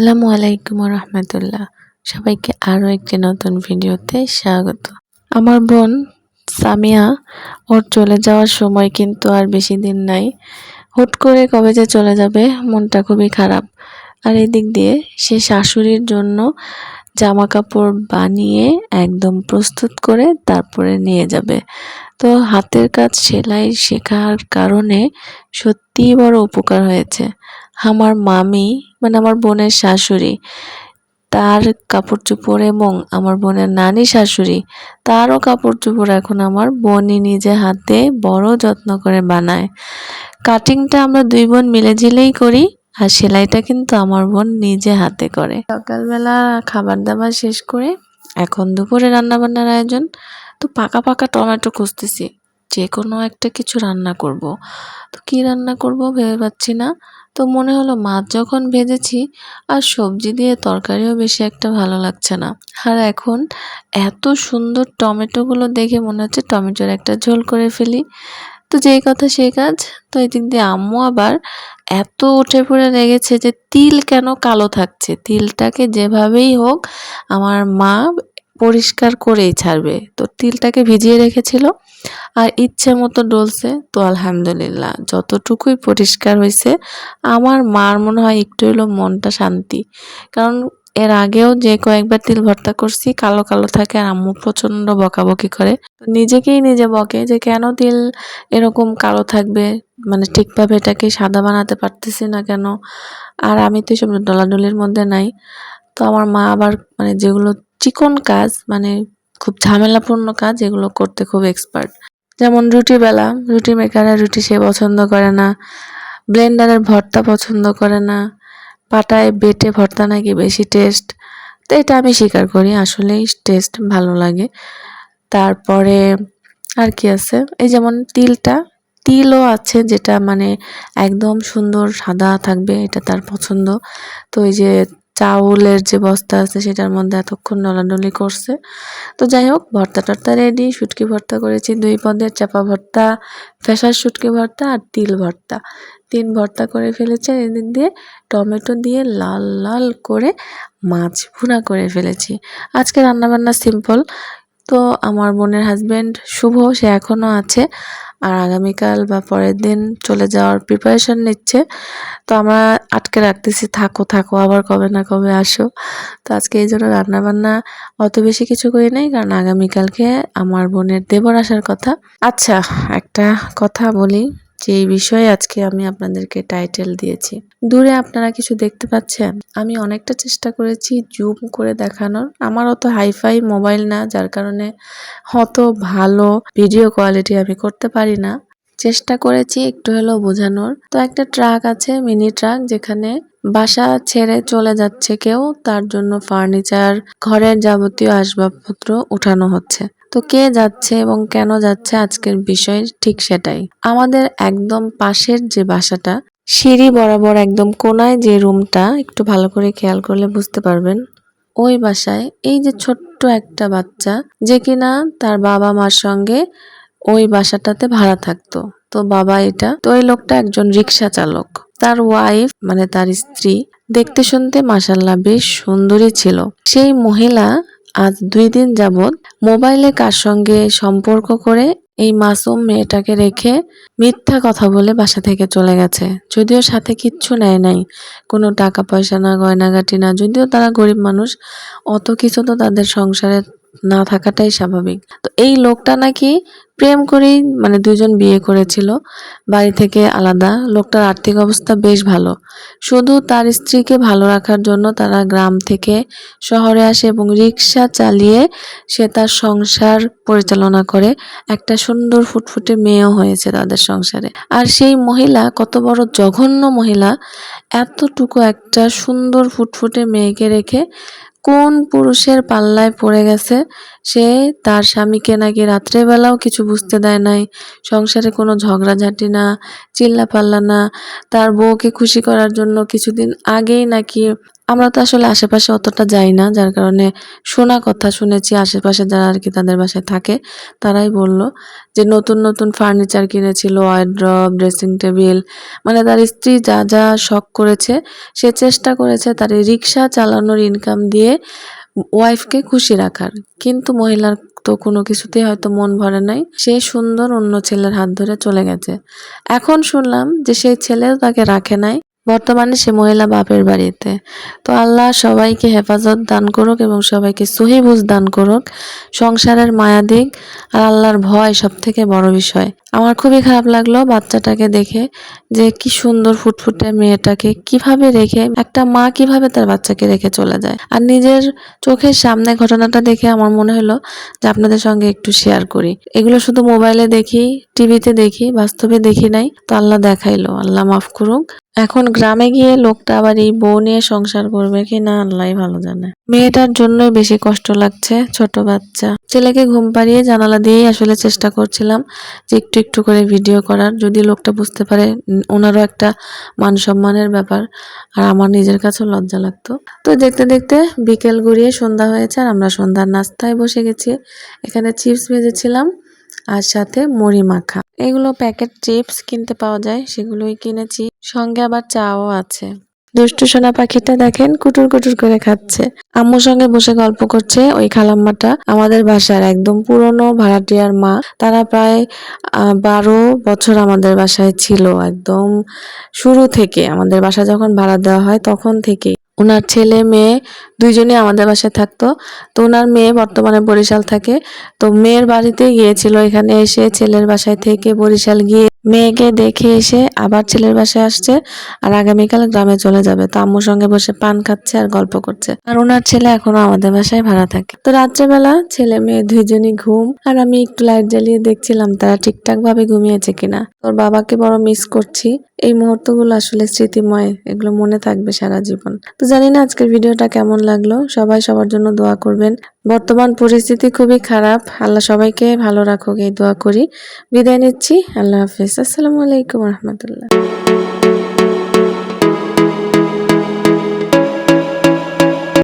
আসসালামু আলাইকুম রহমতুল্লাহ সবাইকে আরও একটি নতুন ভিডিওতে স্বাগত। আমার বোন সামিয়া, ওর চলে যাওয়ার সময় কিন্তু আর বেশি দিন নাই। হুট করে কবে যে চলে যাবে, মনটা খুবই খারাপ। আর এই দিক দিয়ে সে শাশুড়ির জন্য জামা কাপড় বানিয়ে একদম প্রস্তুত করে তারপরে নিয়ে যাবে। তো হাতের কাজ সেলাই শেখার কারণে সত্যিই বড় উপকার হয়েছে। আমার মামি মানে আমার বোনের শাশুড়ি, তার কাপড় চোপড় এবং আমার বোনের নানি শাশুড়ি, তারও কাপড় চোপড় এখন আমার বোনই নিজে হাতে বড় যত্ন করে বানায়। কাটিংটা আমরা দুই বোন মিলে ঝিলেই করি আর সেলাইটা কিন্তু আমার বোন নিজে হাতে করে। সকালবেলা খাবার দাবার শেষ করে এখন দুপুরে রান্না বান্নার আয়োজন। তো পাকা পাকা টমেটো খুঁজতেছি যে কোনো একটা কিছু রান্না করব। তো কি রান্না করব ভেবে পাচ্ছি না। তো মনে হলো মাছ যখন ভেজেছি আর সবজি দিয়ে তরকারিও বেশি একটা ভালো লাগছে না। আর এখন এত সুন্দর টমেটোগুলো দেখে মনে হচ্ছে টমেটোর একটা ঝোল করে ফেলি। তো যেই কথা সেই কাজ। তো এই দিক দিয়ে আম্মু আবার এত উঠে পড়ে লেগেছে যে তিল কেন কালো থাকছে? তিলটাকে যেভাবেই হোক, আমার মা পরিষ্কার করেই ছাড়বে। তো তিলটাকে ভিজিয়ে রেখেছিল আর ইচ্ছে মতো ডলছে, তো আলহামদুলিল্লাহ। যতটুকুই পরিষ্কার হয়েছে আমার মার মনে হয় একটু হলো মনটা শান্তি। কারণ এর আগেও যে কয়েকবার তিল ভর্তা করছি, কালো কালো থাকে আর আম্মু প্রচণ্ড বকাবকি করে। নিজেকেই নিজে বকে যে কেন তিল এরকম কালো থাকবে? মানে ঠিকভাবে এটাকে সাদা বানাতে পারতেছি না কেন? আর আমি তো এসব ডলাডলির মধ্যে নাই। তো আমার মা আবার মানে যেগুলো চিকন কাজ মানে খুব ঝামেলাপূর্ণ কাজ, এগুলো করতে খুব এক্সপার্ট যেমন রুটি বেলা, রুটি মেকারের রুটি সে পছন্দ করে না ব্লেন্ডারের ভর্তা পছন্দ করে না, পাটায়, বেটে ভর্তা নাকি বেশি টেস্ট তো এটা আমি স্বীকার করি, আসলেই টেস্ট ভালো লাগে। তারপরে আর কি আছে? এই যেমন তিলটা, তিলও আছে যেটা মানে একদম সুন্দর, সাদা থাকবে, এটা তার পছন্দ। তো এই যে চাউলের যে বস্তা আছে সেটার মধ্যে এতক্ষণ নলানলি করছে। তো যাই হোক, ভর্তা টর্তা রেডি শুটকি ভর্তা করেছি, দুই পদের চাপা ভর্তা ফেসার শুটকি ভর্তা আর তিল ভর্তা। তিন ভর্তা করে ফেলেছি এদিন দিয়ে টমেটো দিয়ে লাল লাল করে মাছ ভুনা করে ফেলেছি। আজকে রান্নাবান্না সিম্পল তো আমার বোনের হাজব্যান্ড শুভ, সে এখনও আছে। আর আগামীকাল বা পরের দিন চলে যাওয়ার প্রিপারেশন নিচ্ছে। তো আমরা আটকে রাখতেছি, থাকো থাকো, আবার কবে না কবে আসো। তো আজকে এই জন্য রান্নাবান্না অত বেশি কিছু করি নাই, কারণ আগামীকালকে আমার বোনের দেবর আসার কথা। আচ্ছা একটা কথা বলি। যে এই বিষয়ে আজকে আমি আপনাদেরকে টাইটেল দিয়েছি। দূরে আপনারা কিছু দেখতে পাচ্ছেন? আমি অনেকটা চেষ্টা করেছি জুম করে দেখানোর। আমার অত হাইফাই মোবাইল না, যার কারণে অত ভালো ভিডিও কোয়ালিটি আমি করতে পারি না। চেষ্টা করেছি একটু হলেও বোঝানোর। তো একটা ট্রাক আছে মিনি ট্রাক যেখানে বাসা ছেড়ে চলে যাচ্ছে কেউ, তার জন্য ফার্নিচার ঘরের যাবতীয় আসবাবপত্র উঠানো হচ্ছে। তো কে যাচ্ছে এবং কেন যাচ্ছে আজকের বিষয় ঠিক সেটাই। আমাদের একদম পাশের যে বাসাটা, সিঁড়ি বরাবর একদম কোনায় যে রুমটা, একটু ভালো করে খেয়াল করলে বুঝতে পারবেন, ওই বাসায় এই যে ছোট্ট একটা বাচ্চা যে কিনা তার বাবা মার সঙ্গে ওই বাসাটাতে ভাড়া থাকতো। তো বাবা এটা, তো ওই লোকটা একজন রিক্সা চালক। তার ওয়াইফ মানে তার স্ত্রী, দেখতে শুনতে মাসাল্লাহ বেশ সুন্দরী ছিল। সেই মহিলা আজ দুই দিন যাবৎ মোবাইলে কার সঙ্গে সম্পর্ক করে এই মাসুম মেয়েটাকে রেখে মিথ্যা কথা বলে বাসা থেকে চলে গেছে। যদিও সাথে কিচ্ছু নেয় নাই, কোনো টাকা পয়সা না, গয়নাগাটি না, যদিও তারা গরিব মানুষ, অত কিছু তো তাদের সংসারে না থাকাটাই স্বাভাবিক। তো এই লোকটা নাকি প্রেম করেই মানে দুজন বিয়ে করেছিল। বাড়ি থেকে আলাদা। লোকটার আর্থিক অবস্থা বেশ ভালো। শুধু তার স্ত্রীকে ভালো রাখার জন্য তারা গ্রাম থেকে শহরে আসে এবং রিক্সা চালিয়ে সে তার সংসার পরিচালনা করে। একটা সুন্দর ফুটফুটে মেয়েও হয়েছে তাদের সংসারে। আর সেই মহিলা, কত বড় জঘন্য মহিলা, এতটুকু একটা সুন্দর ফুটফুটে মেয়েকে রেখে কোন পুরুষের পাল্লায় পড়ে গেছে? সে তার স্বামীকে নাকি রাত্রেবেলাও কিছু বুঝতে দেয় নাই। সংসারে কোনো ঝগড়াঝাটি না চিল্লা পাল্লা না। তার বউকে খুশি করার জন্য কিছুদিন আগেই নাকি আমরা তো আসলে আশেপাশে অতটা যাই না। যার কারণে শোনা কথা শুনেছি, আশেপাশে যারা আর কি তাদের বাসায় থাকে, তারাই বলল যে নতুন নতুন ফার্নিচার কিনেছিল ওয়ার্ড্রপ ড্রেসিং টেবিল মানে তার স্ত্রী যা যা শখ করেছে, সে চেষ্টা করেছে তার রিক্সা চালানোর ইনকাম দিয়ে ওয়াইফকে খুশি রাখার। কিন্তু মহিলার তো কোনো কিছুতেই হয়তো মন ভরে নাই। সে সুন্দর অন্য ছেলের হাত ধরে চলে গেছে। এখন শুনলাম যে সেই ছেলেও তাকে রাখে নাই। বর্তমানে সে মহিলা বাপের বাড়িতে। তো আল্লাহ সবাইকে হেফাজত দান করুক এবং সবাইকে সহিবুজ দান করুক। সংসারের মায়া দিক আর আল্লাহর ভয় সব থেকে বড় বিষয়। আমার খুবই খারাপ লাগল বাচ্চাটাকে দেখে যে কি সুন্দর ফুটফুটে মেয়েটাকে কীভাবে রেখে একটা মা কীভাবে তার বাচ্চাকে রেখে চলে যায়। আর নিজের চোখের সামনে ঘটনাটা দেখে আমার মনে হলো যে আপনাদের সঙ্গে একটু শেয়ার করি। এগুলো শুধু মোবাইলে দেখি টিভিতে দেখি, বাস্তবে দেখি নাই। তো আল্লাহ দেখাইলো, আল্লাহ মাফ করুক। এখন গ্রামে গিয়ে লোকটা আবার এই বউ নিয়ে সংসার করবে কি না আল্লাহ ভালো জানে। মেয়েটার জন্যই বেশি কষ্ট লাগছে, ছোট বাচ্চা। ছেলেকে ঘুম পাড়িয়ে জানালা দিয়েই আসলে চেষ্টা করছিলাম যে একটু একটু করে ভিডিও করার। যদি লোকটা বুঝতে পারে, ওনারও একটা মান সম্মানের ব্যাপার, আর আমার নিজের কাছেও লজ্জা লাগতো। তো দেখতে দেখতে বিকেল গড়িয়ে সন্ধ্যা হয়েছে, আর আমরা সন্ধ্যার নাস্তায় বসে গেছি। এখানে চিপস ভেজেছিলাম, আর সাথে মুড়ি মাখা। এগুলো প্যাকেট চিপস কিনতে পাওয়া যায়, সেগুলোই কিনেছি। সঙ্গে আবার চাও আছে। দুষ্টু সোনা পাখিটা দেখেন কুটুর কুটুর করে খাচ্ছে। আম্মুর সঙ্গে বসে গল্প করছে ওই খালাম্মাটা, আমাদের বাসার একদম পুরনো ভাড়াটিয়ার মা। তারা প্রায় বারো বছর আমাদের বাসায় ছিল একদম শুরু থেকে। আমাদের বাসা যখন ভাড়া দেওয়া হয় তখন থেকেই। ওনার ছেলে মেয়ে দুইজনই আমাদের বাসায় থাকতো। তো ওনার মেয়ে বর্তমানে বরিশাল থাকে। তো মেয়ের বাড়িতে গিয়েছিল। এখানে এসে ছেলের বাসায় থেকে বরিশাল গিয়ে মেয়েকে দেখে এসে আবার ছেলের বাসায় আসছে আর আগামীকাল গ্রামে চলে যাবে। তো আম্মুর সঙ্গে বসে পান খাচ্ছে আর গল্প করছে। আর ওনার ছেলে এখনও আমাদের বাসায় ভাড়া থাকে। তো রাত্রেবেলা ছেলে মেয়ে দুইজনই ঘুম আর আমি একটু লাইট জ্বালিয়ে দেখছিলাম তারা ঠিকঠাক ভাবে ঘুমিয়েছে কিনা। তোর বাবাকে বড় মিস করছি। এই মুহূর্তগুলো আসলে স্মৃতিময়, এগুলো মনে থাকবে সারা জীবন। তো জানি না আজকের ভিডিওটা কেমন লাগল। সবাই সবার জন্য দোয়া করবেন। বর্তমান পরিস্থিতি খুবই খারাপ। আল্লাহ সবাইকে ভালো রাখুক, এই দোয়া করি। বিদায় নিচ্ছি। আল্লাহ হাফিজ। আসসালামু আলাইকুম রহমতুল্লাহ।